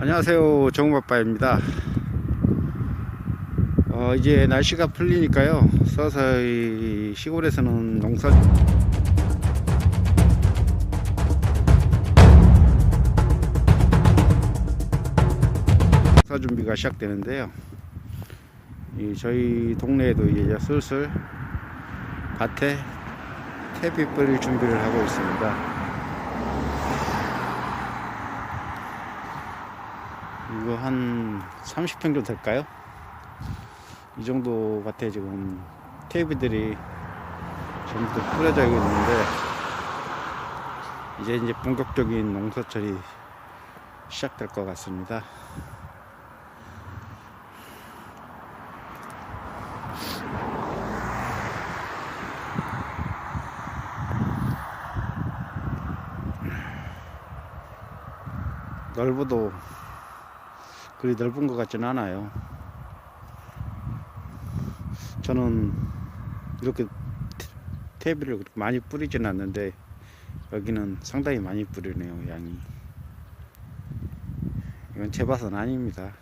안녕하세요. 정우바빠입니다. 어, 이제 날씨가 풀리니까요. 서서히 시골에서는 농사 농사 준비가 시작되는데요. 이 저희 동네에도 이제 슬슬 밭에 퇴비 뿌릴 준비를 하고 있습니다 이거 한 30평 정도 될까요? 이 정도 밭에 지금 테이프들이 전부 다 뿌려져 있는데 이제 이제 본격적인 농사철이 시작될 것 같습니다. 넓어도 그리 넓은 것 같지는 않아요. 저는 이렇게 테- 테이블을 그렇게 많이 뿌리진 않는데 여기는 상당히 많이 뿌리네요 양이. 이건 제 밭은 아닙니다.